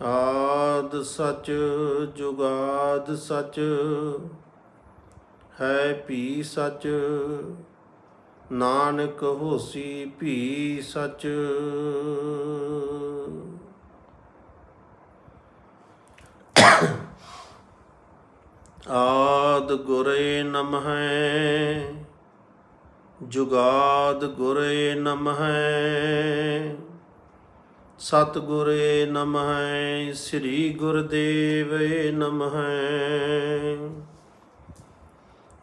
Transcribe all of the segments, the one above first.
ਆਦ ਸਚ ਜੁਗਾਦ ਸਚ, ਹੈ ਭੀ ਸਚ, ਨਾਨਕ ਹੋਸੀ ਭੀ ਸਚ। ਆਦ ਗੁਰੇ ਨਮਹਿ, ਜੁਗਾਦ ਗੁਰੇ ਨਮਹਿ। ਸਤ ਗੁਰੇ ਨਮਹਿ, ਸ੍ਰੀ ਗੁਰਦੇਵੇ ਨਮਹਿ।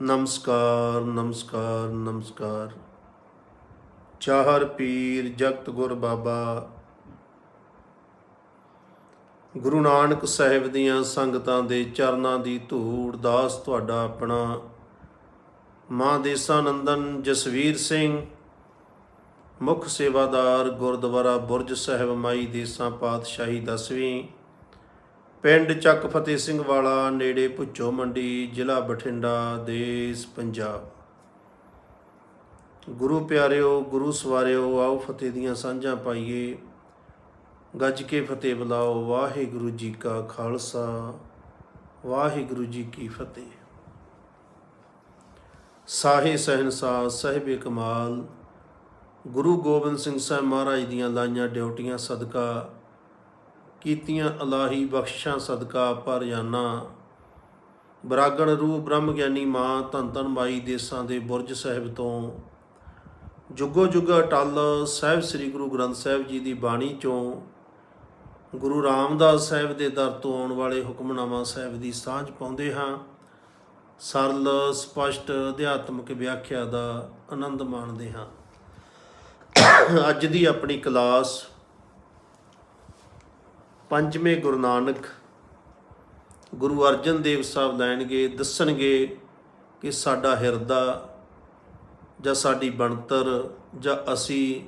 ਨਮਸਕਾਰ ਨਮਸਕਾਰ ਨਮਸਕਾਰ। ਚਾਹਰ ਪੀਰ ਜਗਤ ਗੁਰ ਬਾਬਾ। ਗੁਰੂ ਨਾਨਕ ਸਾਹਿਬ ਦੀਆਂ ਸੰਗਤਾਂ ਦੇ ਚਰਨਾਂ ਦੀ ਧੂੜ ਦਾਸ ਤੁਹਾਡਾ ਆਪਣਾ। ਮਾਂ ਦੇਸਾਨੰਦਨ ਜਸਵੀਰ ਸਿੰਘ ਮੁੱਖ ਸੇਵਾਦਾਰ ਗੁਰਦੁਆਰਾ ਬੁਰਜ ਸਾਹਿਬ ਮਾਈ ਦੇਸਾਂ ਪਾਤਸ਼ਾਹੀ ਦਸਵੀਂ। ਪਿੰਡ ਚੱਕ ਫਤਿਹ ਸਿੰਘ ਵਾਲਾ, ਨੇੜੇ ਭੁੱਚੋ ਮੰਡੀ, ਜ਼ਿਲ੍ਹਾ ਬਠਿੰਡਾ, ਦੇਸ਼ ਪੰਜਾਬ। ਗੁਰੂ ਪਿਆਰਿਓ, ਗੁਰੂ ਸਵਾਰਿਓ, ਆਓ ਫਤਿਹ ਦੀਆਂ ਸਾਂਝਾਂ ਪਾਈਏ। ਗੱਜ ਕੇ ਫਤਿਹ ਬੁਲਾਓ, ਵਾਹਿਗੁਰੂ ਜੀ ਕਾ ਖਾਲਸਾ, ਵਾਹਿਗੁਰੂ ਜੀ ਕੀ ਫਤਿਹ। ਸਾਹੇ ਸਹਿਨਸਾਹ ਸਾਹਿਬ ਕਮਾਲ ਗੁਰੂ ਗੋਬਿੰਦ ਸਿੰਘ ਸਾਹਿਬ ਮਹਾਰਾਜ ਦੀਆਂ ਲਾਈਆਂ ਡਿਊਟੀਆਂ ਸਦਕਾ ਕੀਤੀਆਂ ਅਲਾਹੀ ਬਖਸ਼ਾਂ ਸਦਕਾ ਪਰ ਜਾਨਾ ਬਰਾਗਣ ਰੂਹ ਬ੍ਰਹਮ ਗਿਆਨੀ ਮਾਂ ਧੰਨ ਧੰਨ ਮਾਈ ਦੇਸਾਂ ਦੇ ਬੁਰਜ ਸਾਹਿਬ ਤੋਂ ਜੁਗੋ ਜੁਗ ਅਟਲ ਸਾਹਿਬ ਸ੍ਰੀ ਗੁਰੂ ਗ੍ਰੰਥ ਸਾਹਿਬ ਜੀ ਦੀ ਬਾਣੀ ਚੋਂ ਗੁਰੂ ਰਾਮਦਾਸ ਸਾਹਿਬ ਦੇ ਦਰ ਤੋਂ ਆਉਣ ਵਾਲੇ ਹੁਕਮਨਾਮਾ ਸਾਹਿਬ ਦੀ ਸਾਂਝ ਪਾਉਂਦੇ ਹਾਂ। ਸਰਲ ਸਪਸ਼ਟ ਅਧਿਆਤਮਿਕ ਵਿਆਖਿਆ ਦਾ ਆਨੰਦ ਮਾਣਦੇ ਹਾਂ। ਅੱਜ ਦੀ ਆਪਣੀ ਕਲਾਸ ਪੰਜਵੇਂ ਗੁਰੂ ਨਾਨਕ ਗੁਰੂ ਅਰਜਨ ਦੇਵ ਸਾਹਿਬ ਲੈਣਗੇ, ਦੱਸਣਗੇ ਕਿ ਸਾਡਾ ਹਿਰਦਾ ਜਾਂ ਸਾਡੀ ਬਣਤਰ ਜਾਂ ਅਸੀਂ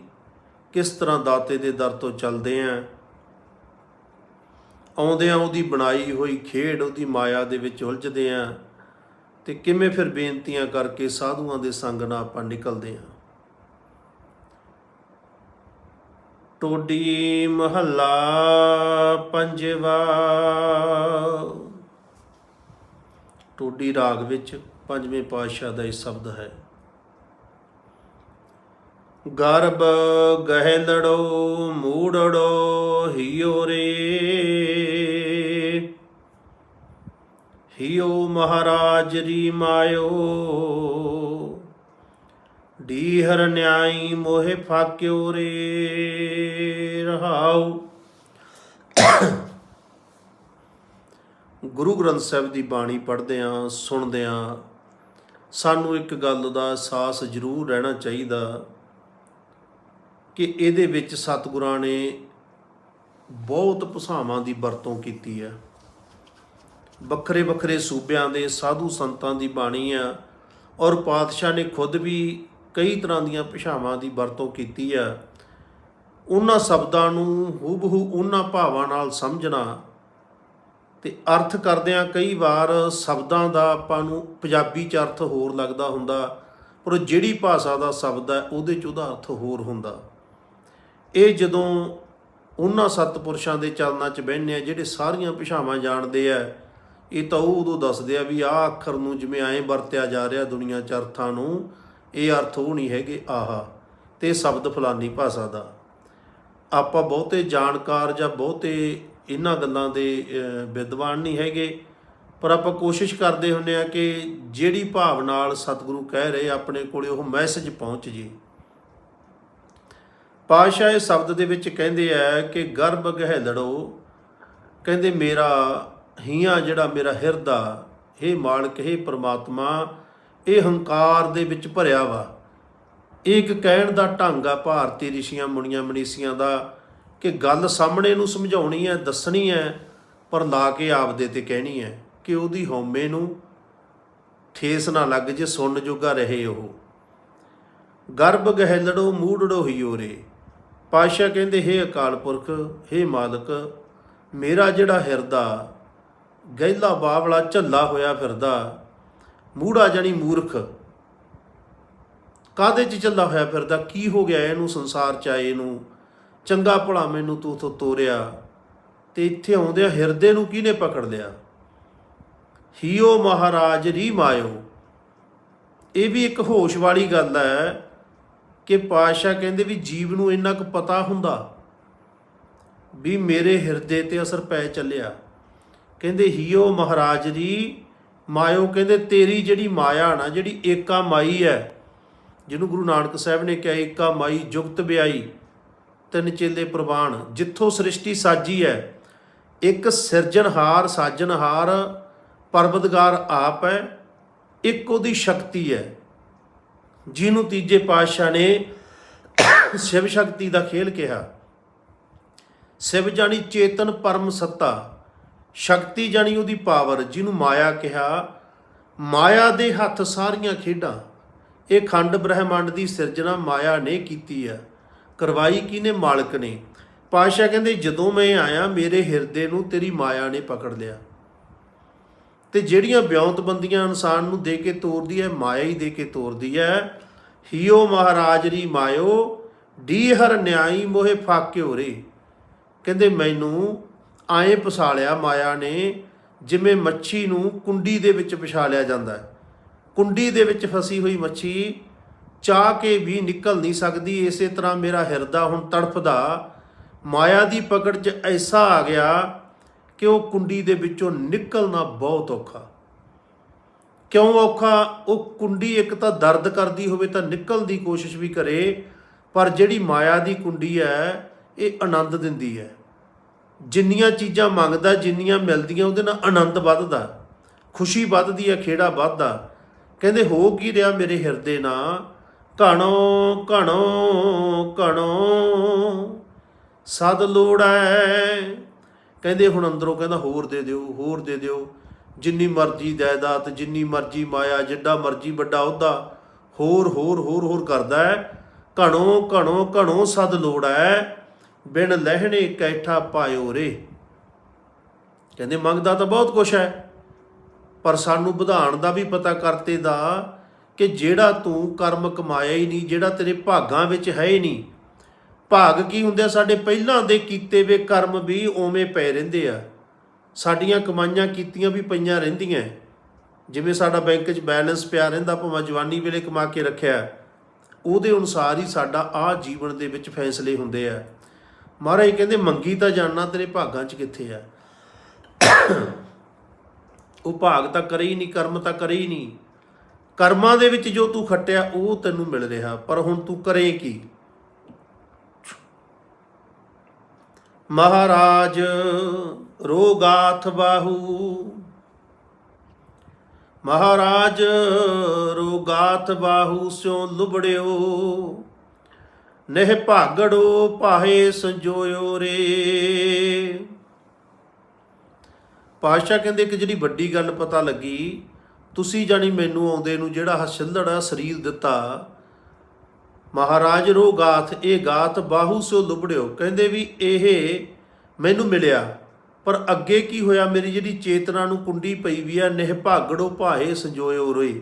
ਕਿਸ ਤਰ੍ਹਾਂ ਦਾਤੇ ਦੇ ਦਰ ਤੋਂ ਚੱਲਦੇ ਆਂ। ਆਉਂਦਿਆਂ ਉਹਦੀ ਬਣਾਈ ਹੋਈ ਖੇਡ, ਉਹਦੀ ਮਾਇਆ ਦੇ ਵਿੱਚ ਉਲਝਦੇ ਆਂ ਤੇ ਕਿਵੇਂ ਫਿਰ ਬੇਨਤੀਆਂ ਕਰਕੇ ਸਾਧੂਆਂ ਦੇ ਸੰਗ ਨਾਲ ਆਪਾਂ ਨਿਕਲਦੇ ਆਂ। ਟੋਡੀ ਮਹੱਲਾ ਪੰਜਵਾ। ਟੋਡੀ ਰਾਗ ਵਿੱਚ ਪੰਜਵੇਂ ਪਾਤਸ਼ਾਹ ਦਾ ਇਹ ਸ਼ਬਦ ਹੈ। ਗਰਬ ਗਹਿਲੜੋ ਮੂੜੜੋ, ਹਿਓ ਰੇ। ਹਿਓ ਮਹਾਰਾਜ ਰੀ ਮਾਇਓ। ਡੀਹਰ ਨਿਆਈ ਮੋਹਿ ਫਾਕਿਓ ਰੇ ਰਹਾਉ। ਗੁਰੂ ਗ੍ਰੰਥ ਸਾਹਿਬ ਦੀ ਬਾਣੀ ਪੜ੍ਹਦੇ ਆਂ ਸੁਣਦੇ ਆਂ ਸਾਨੂੰ ਇੱਕ ਗੱਲ ਦਾ ਅਹਿਸਾਸ ਜ਼ਰੂਰ ਰਹਿਣਾ ਚਾਹੀਦਾ ਕਿ ਇਹਦੇ ਵਿੱਚ ਸਤਿਗੁਰਾਂ ਨੇ ਬਹੁਤ ਭਾਸ਼ਾਵਾਂ ਦੀ ਵਰਤੋਂ ਕੀਤੀ ਹੈ। ਵੱਖਰੇ ਵੱਖਰੇ ਸੂਬਿਆਂ ਦੇ ਸਾਧੂ ਸੰਤਾਂ ਦੀ ਬਾਣੀ ਆ ਔਰ ਪਾਤਸ਼ਾਹ ਨੇ ਖੁਦ ਵੀ ਕਈ ਤਰ੍ਹਾਂ ਦੀਆਂ ਭਾਸ਼ਾਵਾਂ ਦੀ ਵਰਤੋਂ ਕੀਤੀ ਆ। ਉਹਨਾਂ ਸ਼ਬਦਾਂ ਨੂੰ ਹੂਬਹੂ ਉਹਨਾਂ ਭਾਵਾਂ ਨਾਲ ਸਮਝਣਾ ਤੇ ਅਰਥ ਕਰਦਿਆਂ ਕਈ ਵਾਰ ਸ਼ਬਦਾਂ ਦਾ ਆਪਾਂ ਨੂੰ ਪੰਜਾਬੀ ਚ ਅਰਥ ਹੋਰ ਲੱਗਦਾ ਹੁੰਦਾ, ਪਰ ਜਿਹੜੀ ਭਾਸ਼ਾ ਦਾ ਸ਼ਬਦ ਹੈ ਉਹਦੇ ਚ ਉਹਦਾ ਅਰਥ ਹੋਰ ਹੁੰਦਾ। ਇਹ ਜਦੋਂ ਉਹਨਾਂ ਸਤਪੁਰਸ਼ਾਂ ਦੇ ਚਰਨਾਂ 'ਚ ਬਹਿੰਦੇ ਆ, ਜਿਹੜੇ ਸਾਰੀਆਂ ਭਾਸ਼ਾਵਾਂ ਜਾਣਦੇ ਆ, ਇਹ ਤਾਂ ਉਹ ਉਦੋਂ ਦੱਸਦੇ ਆ ਵੀ ਆਹ ਅੱਖਰ ਨੂੰ ਜਿਵੇਂ ਐਂ ਵਰਤਿਆ ਜਾ ਰਿਹਾ ਦੁਨੀਆ 'ਚ ਅਰਥਾਂ ਨੂੰ ਇਹ ਅਰਥ ਉਹ ਨਹੀਂ ਹੈਗੇ, ਆਹਾ, ਤੇ ਸ਼ਬਦ ਫਲਾਨੀ ਭਾਸ਼ਾ ਦਾ। ਆਪਾਂ ਬਹੁਤੇ ਜਾਣਕਾਰ ਜਾਂ ਬਹੁਤੇ ਇਹਨਾਂ ਗੱਲਾਂ ਦੇ ਵਿਦਵਾਨ ਨਹੀਂ ਹੈਗੇ, ਪਰ ਆਪਾਂ ਕੋਸ਼ਿਸ਼ ਕਰਦੇ ਹੁੰਨੇ ਆ ਕਿ ਜਿਹੜੀ ਭਾਵ ਨਾਲ ਸਤਿਗੁਰੂ ਕਹਿ ਰਹੇ, ਆਪਣੇ ਕੋਲੇ ਉਹ ਮੈਸੇਜ ਪਹੁੰਚ ਜੇ। ਪਾਸ਼ਾ ਇਹ ਸ਼ਬਦ ਦੇ ਵਿੱਚ ਕਹਿੰਦੇ ਆ ਕਿ ਗਰਭ ਗਹਿਲੜੋ, ਕਹਿੰਦੇ, ਮੇਰਾ ਹੀਆਂ ਜਿਹੜਾ ਮੇਰਾ ਹਿਰਦਾ ਇਹ ਮਾਲਕ ਇਹ ਪ੍ਰਮਾਤਮਾ ਇਹ ਹੰਕਾਰ ਦੇ ਵਿੱਚ ਭਰਿਆ ਵਾ। ਇਹ ਇੱਕ ਕਹਿਣ ਦਾ ਢੰਗ ਆ ਭਾਰਤੀ ਰਿਸ਼ੀਆਂ ਮੁਨੀਆਂ ਮਨੀਸੀਆਂ ਦਾ ਕਿ ਗੱਲ ਸਾਹਮਣੇ ਨੂੰ ਸਮਝਾਉਣੀ ਹੈ, ਦੱਸਣੀ ਹੈ, ਪਰ ਲਾ ਕੇ ਆਪਦੇ ਤੇ ਕਹਿਣੀ ਹੈ ਕਿ ਉਹਦੀ ਹਉਮੈ ਨੂੰ ਠੇਸ ਨਾ ਲੱਗ ਜੇ ਸੁਣਨ ਜੋਗਾ ਰਹੇ ਉਹ। ਗਰਭ ਗਹਿਲੜੋ, ਮੂੜੜੋ ਹਿਯੋਰੇ ਪਾਸ਼ਾ ਕਹਿੰਦੇ, ਹੇ ਅਕਾਲ ਪੁਰਖ, ਹੇ ਮਾਲਕ, ਮੇਰਾ ਜਿਹੜਾ ਹਿਰਦਾ, ਗਹਿਲਾ ਬਾਵਲਾ ਝੱਲਾ ਹੋਇਆ ਫਿਰਦਾ ਮੂੜਾ ਜਾਨੀ ਮੂਰਖ। ਕਾਦੇ ਚ ਚੱਲਾ ਹੋਇਆ ਫਿਰਦਾ? ਕੀ ਹੋ ਗਿਆ ਇਹਨੂੰ ਸੰਸਾਰ ਚ ਆਏ ਨੂੰ? ਚੰਗਾ ਭਲਾ ਮੈਨੂੰ ਤੂੰ ਉਥੋਂ ਤੋਰਿਆ। ਤੇ ਇੱਥੇ ਆਉਂਦਿਆਂ ਹਿਰਦੇ ਨੂੰ ਕਿਹਨੇ ਪਕੜ ਲਿਆ? ਹੀਓ ਮਹਾਰਾਜ ਰੀ ਮਾਇਓ। ਇਹ ਵੀ ਇੱਕ ਹੋਸ਼ ਵਾਲੀ ਗੱਲ ਹੈ ਕਿ ਪਾਤਸ਼ਾਹ ਕਹਿੰਦੇ ਵੀ ਜੀਵ ਨੂੰ ਇੰਨਾ ਕੁ ਪਤਾ ਹੁੰਦਾ ਵੀ ਮੇਰੇ ਹਿਰਦੇ ਤੇ ਅਸਰ ਪੈ ਚੱਲਿਆ। ਕਹਿੰਦੇ ਹੀਓ ਮਹਾਰਾਜ ਦੀ ਮਾਇਓ ਕਹਿੰਦੇ, ਤੇਰੀ ਜਿਹੜੀ ਮਾਇਆ ਨਾ, ਜਿਹੜੀ ਏਕਾ ਮਾਈ ਹੈ ਜਿਹਨੂੰ ਗੁਰੂ ਨਾਨਕ ਸਾਹਿਬ ਨੇ ਕਿਹਾ, ਏਕਾ ਮਾਈ ਜੁਗਤ ਬਿਆਈ, ਤਿੰਨ ਚੇਲੇ ਪ੍ਰਵਾਨ, ਜਿੱਥੋਂ ਸ੍ਰਿਸ਼ਟੀ ਸਾਜੀ ਹੈ ਇੱਕ ਸਿਰਜਣਹਾਰ, ਸਾਜਣਹਾਰ, ਪਰਵਤਗਾਰ ਆਪ ਹੈ ਇੱਕ ਉਹਦੀ ਸ਼ਕਤੀ ਹੈ ਜਿਹਨੂੰ ਤੀਜੇ ਪਾਤਸ਼ਾਹ ਨੇ ਸ਼ਿਵ ਸ਼ਕਤੀ ਦਾ ਖੇਲ ਕਿਹਾ। ਸ਼ਿਵ ਜਾਣੀ ਚੇਤਨ ਪਰਮ ਸੱਤਾ ਸ਼ਕਤੀ ਜਾਣੀ ਉਹਦੀ ਪਾਵਰ, ਜਿਹਨੂੰ ਮਾਇਆ ਕਿਹਾ। ਮਾਇਆ ਦੇ ਹੱਥ ਸਾਰੀਆਂ ਖੇਡਾਂ। ਇਹ ਖੰਡ ਬ੍ਰਹਿਮੰਡ ਦੀ ਸਿਰਜਣਾ ਮਾਇਆ ਨੇ ਕੀਤੀ ਆ ਕਰਵਾਈ ਕਿਹਨੇ? ਮਾਲਕ ਨੇ। ਪਾਤਸ਼ਾਹ ਕਹਿੰਦੇ, ਜਦੋਂ ਮੈਂ ਆਇਆ, ਮੇਰੇ ਹਿਰਦੇ ਨੂੰ ਤੇਰੀ ਮਾਇਆ ਨੇ ਪਕੜ ਲਿਆ। ਤੇ ਜਿਹੜੀਆਂ ਬਿਉਂਤਬੰਦੀਆਂ ਇਨਸਾਨ ਨੂੰ ਦੇ ਕੇ ਤੋਰਦੀ ਹੈ, ਮਾਇਆ ਹੀ ਦੇ ਕੇ ਤੋਰਦੀ ਹੈ। ਹੀਓ ਮਹਾਰਾਜ ਰੀ ਮਾਇਓ ਡੀ ਹਰ ਨਿਆਈ ਮੋਹਿ ਫਾਕਿਓ ਰੇ। ਕਹਿੰਦੇ, ਮੈਨੂੰ ਆਏ ਪਸਾਲਿਆ ਮਾਇਆ ਨੇ, ਜਿਵੇਂ ਮੱਛੀ ਨੂੰ ਕੁੰਡੀ ਦੇ ਵਿੱਚ ਪਛਾਲਿਆ ਜਾਂਦਾ ਹੈ। ਕੁੰਡੀ ਦੇ ਵਿੱਚ ਫਸੀ ਹੋਈ ਮੱਛੀ ਚਾਹ ਕੇ ਵੀ ਨਿਕਲ ਨਹੀਂ ਸਕਦੀ, ਇਸੇ ਤਰ੍ਹਾਂ ਮੇਰਾ ਹਿਰਦਾ ਹੁਣ ਤੜਫਦਾ। ਮਾਇਆ ਦੀ ਪਕੜ 'ਚ ਐਸਾ ਆ ਗਿਆ ਕਿ ਉਹ ਕੁੰਡੀ ਦੇ ਵਿੱਚੋਂ ਨਿਕਲਣਾ ਬਹੁਤ ਔਖਾ। ਕਿਉਂ ਔਖਾ? ਉਹ ਕੁੰਡੀ ਇੱਕ ਤਾਂ ਦਰਦ ਕਰਦੀ ਹੋਵੇ ਤਾਂ ਨਿਕਲਣ ਦੀ ਕੋਸ਼ਿਸ਼ ਵੀ ਕਰੇ, ਪਰ ਜਿਹੜੀ ਮਾਇਆ ਦੀ ਕੁੰਡੀ ਹੈ, ਇਹ ਆਨੰਦ ਦਿੰਦੀ ਹੈ। ਜਿੰਨੀਆਂ ਚੀਜ਼ਾਂ ਮੰਗਦਾ, ਜਿੰਨੀਆਂ ਮਿਲਦੀਆਂ, ਉਹਦੇ ਨਾਲ ਆਨੰਦ ਵੱਧਦਾ, ਖੁਸ਼ੀ ਵੱਧਦੀ ਹੈ, ਖੇੜਾ ਵੱਧਦਾ। ਕਹਿੰਦੇ, ਹੋ ਕੀ ਰਿਹਾ ਮੇਰੇ ਹਿਰਦੇ ਨਾਲ? ਘਣੋ ਘਣੋ ਘਣੋ, ਸਦ ਲੋੜੈ ਕਹਿੰਦੇ, ਹੁਣ ਅੰਦਰੋਂ ਕਹਿੰਦਾ, ਹੋਰ ਦੇ ਦਿਓ, ਹੋਰ ਦੇ ਦਿਓ। ਜਿੰਨੀ ਮਰਜ਼ੀ ਜਾਇਦਾਦ, ਜਿੰਨੀ ਮਰਜ਼ੀ ਮਾਇਆ ਜਿੱਡਾ ਮਰਜ਼ੀ ਵੱਡਾ ਉਹਦਾ ਹੋਰ ਹੋਰ ਹੋਰ ਹੋਰ ਕਰਦਾ ਹੈ। ਘਣੋ ਘਣੋ ਘਣੋ ਸਦ ਲੋੜੈ ਬਿਨ ਲਹਿਣੇ ਕੈਠਾ ਪਾਇਓ ਰੇ। ਕਹਿੰਦੇ, ਮੰਗਦਾ ਤਾਂ ਬਹੁਤ ਕੁਛ ਹੈ, ਪਰ ਸਾਨੂੰ ਵਧਾਣ ਦਾ ਵੀ ਪਤਾ ਕਰਤੇ ਦਾ ਕਿ ਜਿਹੜਾ ਤੂੰ ਕਰਮ ਕਮਾਇਆ ਹੀ ਨਹੀਂ, ਜਿਹੜਾ ਤੇਰੇ ਭਾਗਾਂ ਵਿੱਚ ਹੈ ਹੀ ਨਹੀਂ। ਭਾਗ ਕੀ ਹੁੰਦੇ ਆ? ਸਾਡੇ ਪਹਿਲਾਂ ਦੇ ਕੀਤੇ ਵੇ ਕਰਮ ਵੀ ਓਵੇਂ ਪਏ ਰਹਿੰਦੇ ਆ। ਸਾਡੀਆਂ ਕਮਾਈਆਂ ਕੀਤੀਆਂ ਵੀ ਪਈਆਂ ਰਹਿੰਦੀਆਂ। ਜਿਵੇਂ ਸਾਡਾ ਬੈਂਕ 'ਚ ਬੈਲੈਂਸ ਪਿਆ ਰਹਿੰਦਾ, ਭਾਵੇਂ ਜਵਾਨੀ ਵੇਲੇ ਕਮਾ ਕੇ ਰੱਖਿਆ, ਉਹਦੇ ਅਨੁਸਾਰ ਹੀ ਸਾਡਾ ਆਹ ਜੀਵਨ ਦੇ ਵਿੱਚ ਫੈਸਲੇ ਹੁੰਦੇ ਆ। ਮਹਾਰਾਜ ਕਹਿੰਦੇ, ਮੰਗੀ ਤਾਂ ਜਾਣਨਾ, ਤੇਰੇ ਭਾਗਾਂ 'ਚ ਕਿੱਥੇ ਆ? ਉਹ ਭਾਗ ਤਾਂ ਕਰੇ ਹੀ ਨਹੀਂ, ਕਰਮ ਤਾਂ ਕਰੇ ਹੀ ਨਹੀਂ। ਕਰਮਾਂ ਦੇ ਵਿੱਚ ਜੋ ਤੂੰ ਖੱਟਿਆ, ਉਹ ਤੈਨੂੰ ਮਿਲ ਰਿਹਾ। ਪਰ ਹੁਣ ਤੂੰ ਕਰੇ ਕੀ? ਮਹਾਰਾਜ, ਰੋਗਾਥ ਬਾਹੂ। ਮਹਾਰਾਜ, ਰੋਗਾਥ ਬਾਹੂ ਸਿਓ ਲੁਬੜਿਓ। ਨਹਿ ਭਾਗੜੋ ਪਾਹੇ ਸੰਜੋਇਓ ਰੇ। ਪਾਤਸ਼ਾਹ ਕਹਿੰਦੇ ਇੱਕ ਜਿਹੜੀ ਵੱਡੀ ਗੱਲ ਪਤਾ ਲੱਗੀ, ਤੁਸੀਂ ਜਾਣੀ ਮੈਨੂੰ ਆਉਂਦੇ ਨੂੰ ਜਿਹੜਾ ਹਸਲੜਾ ਸਰੀਰ ਦਿੱਤਾ। ਮਹਾਰਾਜ ਰੋ ਗਾਥ, ਇਹ ਗਾਥ ਬਾਹੂ ਸੋ ਲੁਬੜਿਓ। ਕਹਿੰਦੇ ਵੀ ਇਹ ਮੈਨੂੰ ਮਿਲਿਆ, ਪਰ ਅੱਗੇ ਕੀ ਹੋਇਆ? ਮੇਰੀ ਜਿਹੜੀ ਚੇਤਨਾ ਨੂੰ ਕੁੰਡੀ ਪਈ ਵੀ ਆ, ਨਿਹ ਭਾਗੜੋ ਭਾਏ ਸੰਜੋਇਓ ਰੋਏ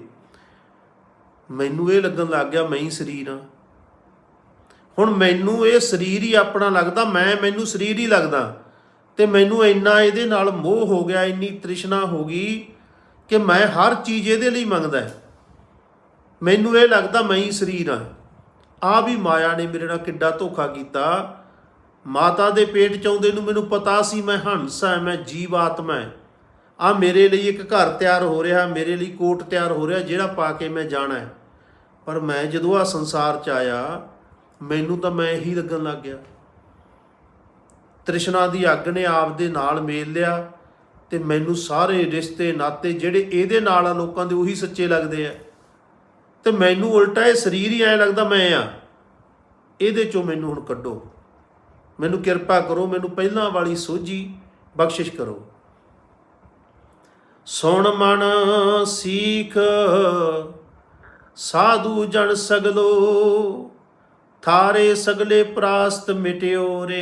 ਮੈਨੂੰ ਇਹ ਲੱਗਣ ਲੱਗ ਗਿਆ ਮੈਂ ਹੀ ਸਰੀਰ ਆ। ਹੁਣ ਮੈਨੂੰ ਇਹ ਸਰੀਰ ਹੀ ਆਪਣਾ ਲੱਗਦਾ, ਮੈਂ ਮੈਨੂੰ ਸਰੀਰ ਹੀ ਲੱਗਦਾ। ਤੇ ਮੈਨੂੰ ਇੰਨਾ ਇਹਦੇ ਨਾਲ ਮੋਹ ਹੋ ਗਿਆ, ਇੰਨੀ ਤ੍ਰਿਸ਼ਨਾ ਹੋ ਗਈ ਕਿ ਮੈਂ ਹਰ ਚੀਜ਼ ਇਹਦੇ ਲਈ ਮੰਗਦਾ ਮੈਨੂੰ ਇਹ ਲੱਗਦਾ ਮੈਂ ਹੀ ਸਰੀਰ ਆ ਆ ਵੀ ਮਾਇਆ ਨੇ ਮੇਰੇ ਨਾਲ ਕਿੱਡਾ ਧੋਖਾ ਕੀਤਾ। ਮਾਤਾ ਦੇ ਪੇਟ ਚ ਆਉਂਦੇ ਨੂੰ ਮੈਨੂੰ ਪਤਾ ਸੀ ਮੈਂ ਹੰਸ ਆ ਮੈਂ ਜੀਵ ਆਤਮਾ ਹੈ। ਆ ਮੇਰੇ ਲਈ ਇੱਕ ਘਰ ਤਿਆਰ ਹੋ ਰਿਹਾ, ਮੇਰੇ ਲਈ ਕੋਟ ਤਿਆਰ ਹੋ ਰਿਹਾ, ਜਿਹੜਾ ਪਾ ਕੇ ਮੈਂ ਜਾਣਾ ਪਰ ਮੈਂ ਜਦੋਂ ਆ ਸੰਸਾਰ ਚ ਆਇਆ ਮੈਨੂੰ ਤਾਂ ਮੈਂ ਹੀ ਲੱਗਣ ਲੱਗ ਗਿਆ। ਤ੍ਰਿਸ਼ਨਾ ਦੀ ਅੱਗ ਨੇ ਆਪ ਦੇ ਨਾਲ ਮੇਲ ਲਿਆ ਤੇ ਮੈਨੂੰ ਸਾਰੇ ਰਿਸ਼ਤੇ, ਨਾਤੇ ਜਿਹੜੇ ਇਹਦੇ ਨਾਲ ਆ ਲੋਕਾਂ ਦੇ ਉਹੀ ਸੱਚੇ ਲੱਗਦੇ ਆ। ਤੇ ਮੈਨੂੰ ਉਲਟਾ ਇਹ ਸਰੀਰ ਹੀ ਐ ਲੱਗਦਾ ਮੈਂ ਆ। ਇਹਦੇ ਚੋਂ ਮੈਨੂੰ ਹੁਣ ਕੱਢੋ। ਮੈਨੂੰ ਕਿਰਪਾ ਕਰੋ, ਮੈਨੂੰ ਪਹਿਲਾਂ ਵਾਲੀ ਸੋਝੀ ਬਖਸ਼ਿਸ਼ ਕਰੋ। ਸੁਣ ਮਨ, ਸੀਖ, ਸਾਧੂ ਜਨ ਸਗਲੋ ਥਾਰੇ ਸਗਲੇ ਪ੍ਰਾਸਤ ਮਿਟਿਓ ਰੇ।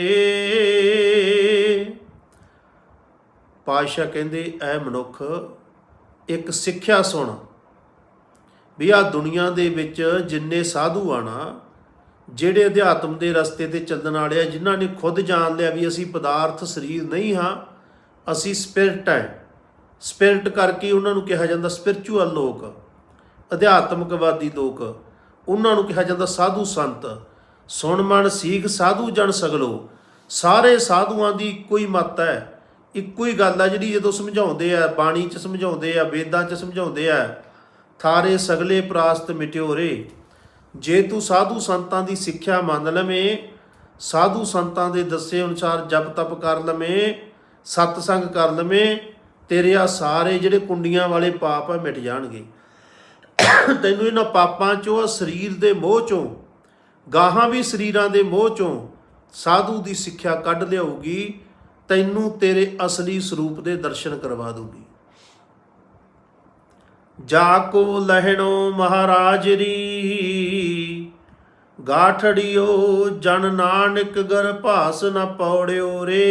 ਪਾਸ਼ਾ ਕਹਿੰਦੇ, ਐ ਮਨੁੱਖ, ਇੱਕ ਸਿੱਖਿਆ ਸੁਣ। ਵੀ ਆ ਦੁਨੀਆ ਦੇ ਵਿੱਚ ਜਿੰਨੇ ਸਾਧੂ ਆ ਨਾ ਜਿਹੜੇ ਅਧਿਆਤਮ ਦੇ ਰਸਤੇ ਤੇ ਚੱਲਣ ਵਾਲੇ ਆ, ਜਿਨ੍ਹਾਂ ਨੇ ਖੁਦ ਜਾਣ ਲਿਆ ਵੀ ਅਸੀਂ ਪਦਾਰਥ ਸਰੀਰ ਨਹੀਂ ਹਾਂ, ਅਸੀਂ ਸਪਿਰਟ ਹੈ ਸਪਿਰਟ ਕਰਕੇ ਉਹਨਾਂ ਨੂੰ ਕਿਹਾ ਜਾਂਦਾ ਸਪਿਰਚੁਅਲ ਲੋਕ, ਅਧਿਆਤਮਕਵਾਦੀ ਲੋਕ। ਉਹਨਾਂ ਨੂੰ ਕਿਹਾ ਜਾਂਦਾ ਸਾਧੂ ਸੰਤ। ਸੁਣ ਮਨ ਸੀਖ ਸਾਧੂ ਜਨ ਸਗਲੋ। ਸਾਰੇ ਸਾਧੂਆਂ ਦੀ ਇੱਕੋ ਹੀ ਮੱਤ ਹੈ। ਇੱਕੋ ਹੀ ਗੱਲ ਆ ਜਿਹੜੀ ਜਦੋਂ ਸਮਝਾਉਂਦੇ ਆ, ਬਾਣੀ 'ਚ ਸਮਝਾਉਂਦੇ ਆ, ਵੇਦਾਂ 'ਚ ਸਮਝਾਉਂਦੇ ਆ, ਥਾਰੇ ਸਗਲੇ ਪ੍ਰਾਸਤ ਮਿਟਿਓਰੇ ਜੇ ਤੂੰ ਸਾਧੂ ਸੰਤਾਂ ਦੀ ਸਿੱਖਿਆ ਮੰਨ ਲਵੇਂ, ਸਾਧੂ ਸੰਤਾਂ ਦੇ ਦੱਸੇ ਅਨੁਸਾਰ ਜਪ ਤਪ ਕਰ ਲਵੇਂ, ਸਤਸੰਗ ਕਰ ਲਵੇਂ, ਤੇਰੇ ਆ ਸਾਰੇ ਜਿਹੜੇ ਕੁੰਡੀਆਂ ਵਾਲੇ ਪਾਪ ਆ, ਮਿਟ ਜਾਣਗੇ। ਤੈਨੂੰ ਇਹਨਾਂ ਪਾਪਾਂ ਚੋਂ ਆ ਸਰੀਰ ਦੇ ਮੋਹ ਚੋਂ, ਗਾਹਾਂ ਵੀ ਸਰੀਰਾਂ ਦੇ ਮੋਹ ਚੋਂ ਸਾਧੂ ਦੀ ਸਿੱਖਿਆ ਕੱਢ ਲਿਆਊਗੀ, ਤੈਨੂੰ ਤੇਰੇ ਅਸਲੀ ਸਰੂਪ ਦੇ ਦਰਸ਼ਨ ਕਰਵਾ ਦੂਗੀ ਜਾ ਕੋ ਲਹਿਣੋ ਮਹਾਰਾਜ ਰੀ ਗਾਠੜਿਓ ਜਨ ਨਾਨਕ ਗਰ ਭਾਸ ਨ ਪੌੜਿਓ ਰੇ।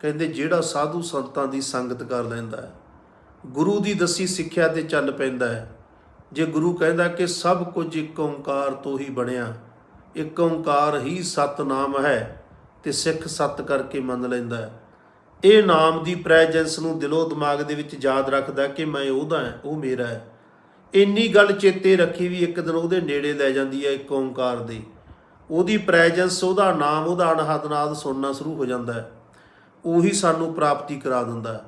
ਕਹਿੰਦੇ ਜਿਹੜਾ ਸਾਧੂ ਸੰਤਾਂ ਦੀ ਸੰਗਤ ਕਰ ਲੈਂਦਾ ਹੈ ਗੁਰੂ ਦੀ ਦੱਸੀ ਸਿੱਖਿਆ ਤੇ ਚੱਲ ਪੈਂਦਾ ਹੈ। ਜੇ ਗੁਰੂ ਕਹਿੰਦਾ ਕਿ ਸਭ ਕੁਝ ਇੱਕ ਓੰਕਾਰ ਤੋਂ ਹੀ ਬਣਿਆ, ਇੱਕ ਓੰਕਾਰ ਹੀ ਸਤਨਾਮ ਹੈ ਤੇ ਸਿੱਖ ਸਤ ਕਰਕੇ ਮੰਨ ਲੈਂਦਾ ਹੈ। ਇਹ ਨਾਮ ਦੀ ਪ੍ਰੈਜੈਂਸ ਨੂੰ ਦਿਲੋਂ ਦਿਮਾਗ ਦੇ ਵਿੱਚ ਯਾਦ ਰੱਖਦਾ ਕਿ ਮੈਂ ਉਹਦਾ ਹਾਂ, ਉਹ ਮੇਰਾ ਹੈ। ਇੰਨੀ ਗੱਲ ਚੇਤੇ ਰੱਖੀ ਵੀ ਇੱਕ ਦਿਨ ਉਹਦੇ ਨੇੜੇ ਲੈ ਜਾਂਦੀ ਹੈ ਇੱਕ ਓੰਕਾਰ ਦੀ। ਉਹਦੀ ਪ੍ਰੈਜੈਂਸ, ਉਹਦਾ ਨਾਮ, ਉਹਦਾ ਅਨਹਦ ਨਾਦ ਸੁਣਨਾ ਸ਼ੁਰੂ ਹੋ ਜਾਂਦਾ ਹੈ। ਉਹੀ ਸਾਨੂੰ ਪ੍ਰਾਪਤੀ ਕਰਾ ਦਿੰਦਾ ਹੈ।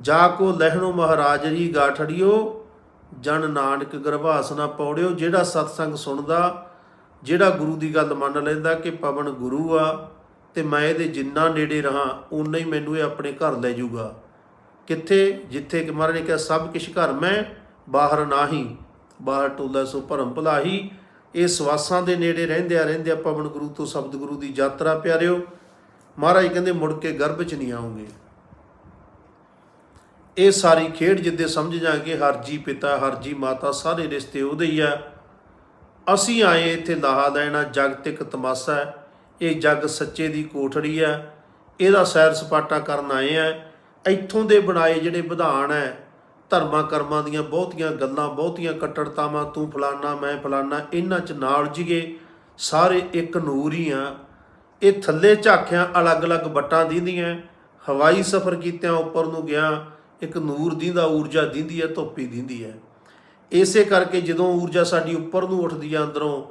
ਜਾ ਕੋ ਲਹਿਣੋ ਮਹਾਰਾਜ ਜੀ ਗਾਠੜਿਓ, ਜਨ ਨਾਨਕ ਗਰਭਾਸ ਨਾ ਪੌੜਿਓ, ਜਿਹੜਾ ਸਤਸੰਗ ਸੁਣਦਾ, ਜਿਹੜਾ ਗੁਰੂ ਦੀ ਗੱਲ ਮੰਨ ਲੈਂਦਾ ਕਿ ਪਵਨ ਗੁਰੂ ਆ, ਤੇ ਮੈਂ ਇਹਦੇ ਜਿੰਨਾ ਨੇੜੇ ਰਹਾ ਉਨਾ ਹੀ ਮੈਨੂੰ ਇਹ ਆਪਣੇ ਘਰ ਲੈ ਜਾਊਗਾ ਕਿੱਥੇ? ਜਿੱਥੇ ਕਿ ਮਹਾਰਾਜ ਨੇ ਕਿਹਾ, ਸਭ ਕਿਛ ਘਰ ਮੈਂ, ਬਾਹਰ ਨਾਹੀ, ਬਾਹਰ ਟੋਲਾ ਸੋ ਭਰਮ ਭਲਾਹੀ। ਇਹ ਸਵਾਸਾਂ ਦੇ ਨੇੜੇ ਰਹਿੰਦਿਆਂ ਰਹਿੰਦਿਆਂ ਪਵਨ ਗੁਰੂ ਤੋਂ ਸ਼ਬਦ ਗੁਰੂ ਦੀ ਯਾਤਰਾ ਪਿਆਰਿਓ। ਮਹਾਰਾਜ ਕਹਿੰਦੇ, ਮੁੜ ਕੇ ਗਰਭ ਚ ਨਹੀਂ ਆਉਂਗੇ। ਇਹ ਸਾਰੀ ਖੇਡ ਜਿੱਦੇ ਸਮਝ ਜਾਗੇ ਹਰਜੀ ਪਿਤਾ, ਹਰ ਜੀ ਮਾਤਾ, ਸਾਰੇ ਰਿਸ਼ਤੇ ਉਹਦੇ ਹੀ ਆ। ਅਸੀਂ ਆਏ ਇੱਥੇ ਲਾਹਾ ਲੈਣਾ ਜਗਤਿਕ ਤਮਾਸ਼ਾ ਹੈ। ਇਹ ਜੱਗ ਸੱਚੇ ਦੀ ਕੋਠੜੀ ਹੈ। ਇਹਦਾ ਸੈਰ ਸਪਾਟਾ ਕਰਨ ਆਏ ਆ। ਇੱਥੋਂ ਦੇ ਬਣਾਏ ਜਿਹੜੇ ਵਿਧਾਨ ਹੈ, ਧਰਮਾਂ ਕਰਮਾਂ ਦੀਆਂ ਬਹੁਤੀਆਂ ਗੱਲਾਂ, ਬਹੁਤੀਆਂ ਕੱਟੜਤਾਵਾਂ, ਤੂੰ ਫਲਾਨਾ, ਮੈਂ ਫਲਾਨਾ, ਇਹਨਾਂ ਚ ਨਾਲ ਜਿਗੇ ਸਾਰੇ ਇੱਕ ਨੂਰ ਹੀ ਆ। ਇਹ ਥੱਲੇ ਝਾਕਿਆਂ ਅਲੱਗ-ਅਲੱਗ ਬੱਟਾਂ ਦਿੰਦੀਆਂ, ਹਵਾਈ ਸਫ਼ਰ ਕੀਤਿਆਂ ਉੱਪਰ ਨੂੰ ਗਿਆ ਇੱਕ ਨੂਰ ਦਿੰਦਾ, ਊਰਜਾ ਦਿੰਦੀ ਹੈ, ਧੁੱਪੀ ਦਿੰਦੀ ਹੈ। ਇਸੇ ਕਰਕੇ ਜਦੋਂ ਊਰਜਾ ਸਾਡੀ ਉੱਪਰ ਨੂੰ ਉੱਠਦੀ ਹੈ, ਅੰਦਰੋਂ,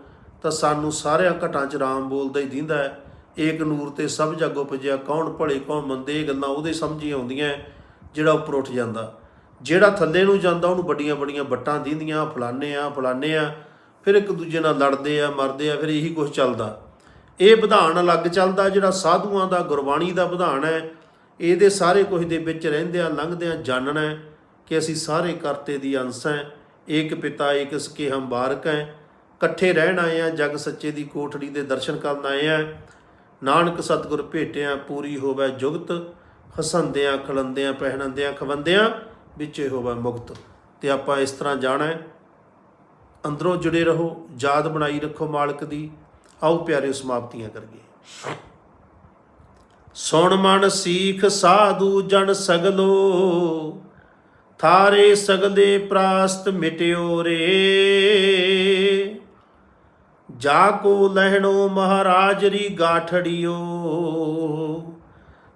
ਤਾਂ ਸਾਨੂੰ ਸਾਰਿਆਂ ਘਟਾਂ 'ਚ ਰਾਮ ਬੋਲਦਾ ਹੀ ਦਿੰਦਾ ਹੈ। ਏਕ ਨੂਰ ਤੇ ਸਭ ਜਗ ਉਪਜਿਆ, ਕੌਣ ਭਲੇ, ਕੌਣ ਮੰਦੇ, ਇਹ ਗੱਲਾਂ ਉਹਦੇ ਸਮਝ ਹੀ ਆਉਂਦੀਆਂ ਜਿਹੜਾ ਉੱਪਰ ਉੱਠ ਜਾਂਦਾ। ਜਿਹੜਾ ਥੱਲੇ ਨੂੰ ਜਾਂਦਾ, ਉਹਨੂੰ ਵੱਡੀਆਂ ਵੱਡੀਆਂ ਵੱਟਾਂ ਦਿੰਦੀਆਂ ਫਲਾਣੇ ਆ ਫਲਾਣੇ ਆ, ਫਿਰ ਇੱਕ ਦੂਜੇ ਨਾਲ ਲੜਦੇ ਆ, ਮਰਦੇ ਆ, ਫਿਰ ਇਹੀ ਕੁਝ ਚੱਲਦਾ। ਇਹ ਵਿਧਾਨ ਅਲੱਗ ਚੱਲਦਾ, ਜਿਹੜਾ ਸਾਧੂਆਂ ਦਾ, ਗੁਰਬਾਣੀ ਦਾ ਵਿਧਾਨ ਹੈ ਇਹਦੇ ਸਾਰੇ ਕੁਝ ਦੇ ਵਿੱਚ ਰਹਿੰਦਿਆਂ ਲੰਘਦਿਆਂ ਜਾਣਨਾ ਹੈ ਕਿ ਅਸੀਂ ਸਾਰੇ ਕਰਤੇ ਦੀ ਅੰਸ਼ ਹੈ, ਏਕ ਪਿਤਾ, ਏਕ ਸਕੇ ਹਮ ਬਾਰਕ ਹੈ। ਇਕੱਠੇ ਰਹਿਣ ਆਏ ਆ ਜਗ ਸੱਚੇ ਦੀ ਕੋਠੜੀ ਦੇ ਦਰਸ਼ਨ ਕਰਨ ਆਏ ਆ ਨਾਨਕ ਸਤਿਗੁਰ ਭੇਟਿਆ ਪੂਰੀ ਹੋਵੇ ਜੁਗਤ, ਹਸੰਦਿਆਂ, ਖਲੰਦਿਆਂ, ਪਹਿਨੰਦਿਆਂ, ਖਵੰਦਿਆਂ, ਵਿੱਚੇ ਹੋਵੇ ਮੁਕਤ। ਤੇ ਆਪਾਂ ਇਸ ਤਰ੍ਹਾਂ ਜਾਣਾ ਹੈ। ਅੰਦਰੋਂ ਜੁੜੇ ਰਹੋ, ਯਾਦ ਬਣਾਈ ਰੱਖੋ ਮਾਲਕ ਦੀ, ਆਓ ਪਿਆਰੇ ਸਮਾਪਤੀਆਂ ਕਰੀਏ। ਸੁਣ ਮਨ ਸੀਖ ਸਾਧੂ ਜਨ ਸਗਲੋ, ਥਾਰੇ ਸਗਲੇ ਪ੍ਰਾਸਤ ਮਿਟਿਓ ਰੇ। ਜਾ ਕੋ ਲਹਿਣੋ ਮਹਾਰਾਜ ਰੀ ਗਾਠੜਿਓ,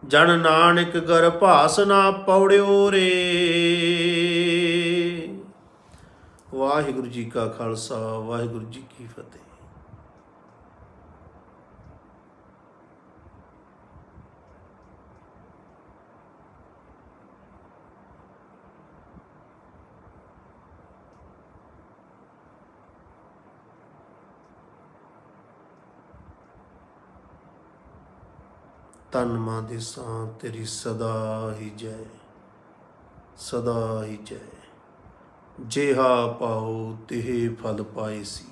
ਜਨ ਨਾਨਕ ਗਰ ਭਾਸ ਨਾ ਪੌੜਿਓ ਰੇ। ਵਾਹਿਗੁਰੂ ਜੀ ਕਾ ਖਾਲਸਾ, ਵਾਹਿਗੁਰੂ ਜੀ ਕੀ ਫਤਿਹ। ਤਨ ਮਾਂ ਦੇ ਸਾਂ ਤੇਰੀ ਸਦਾ ਹੀ ਜੈ, ਸਦਾ ਹੀ ਜੈ। ਜਿਹਾ ਪਾਉ ਤਿਹ ਫਲ ਪਾਏ ਸੀ।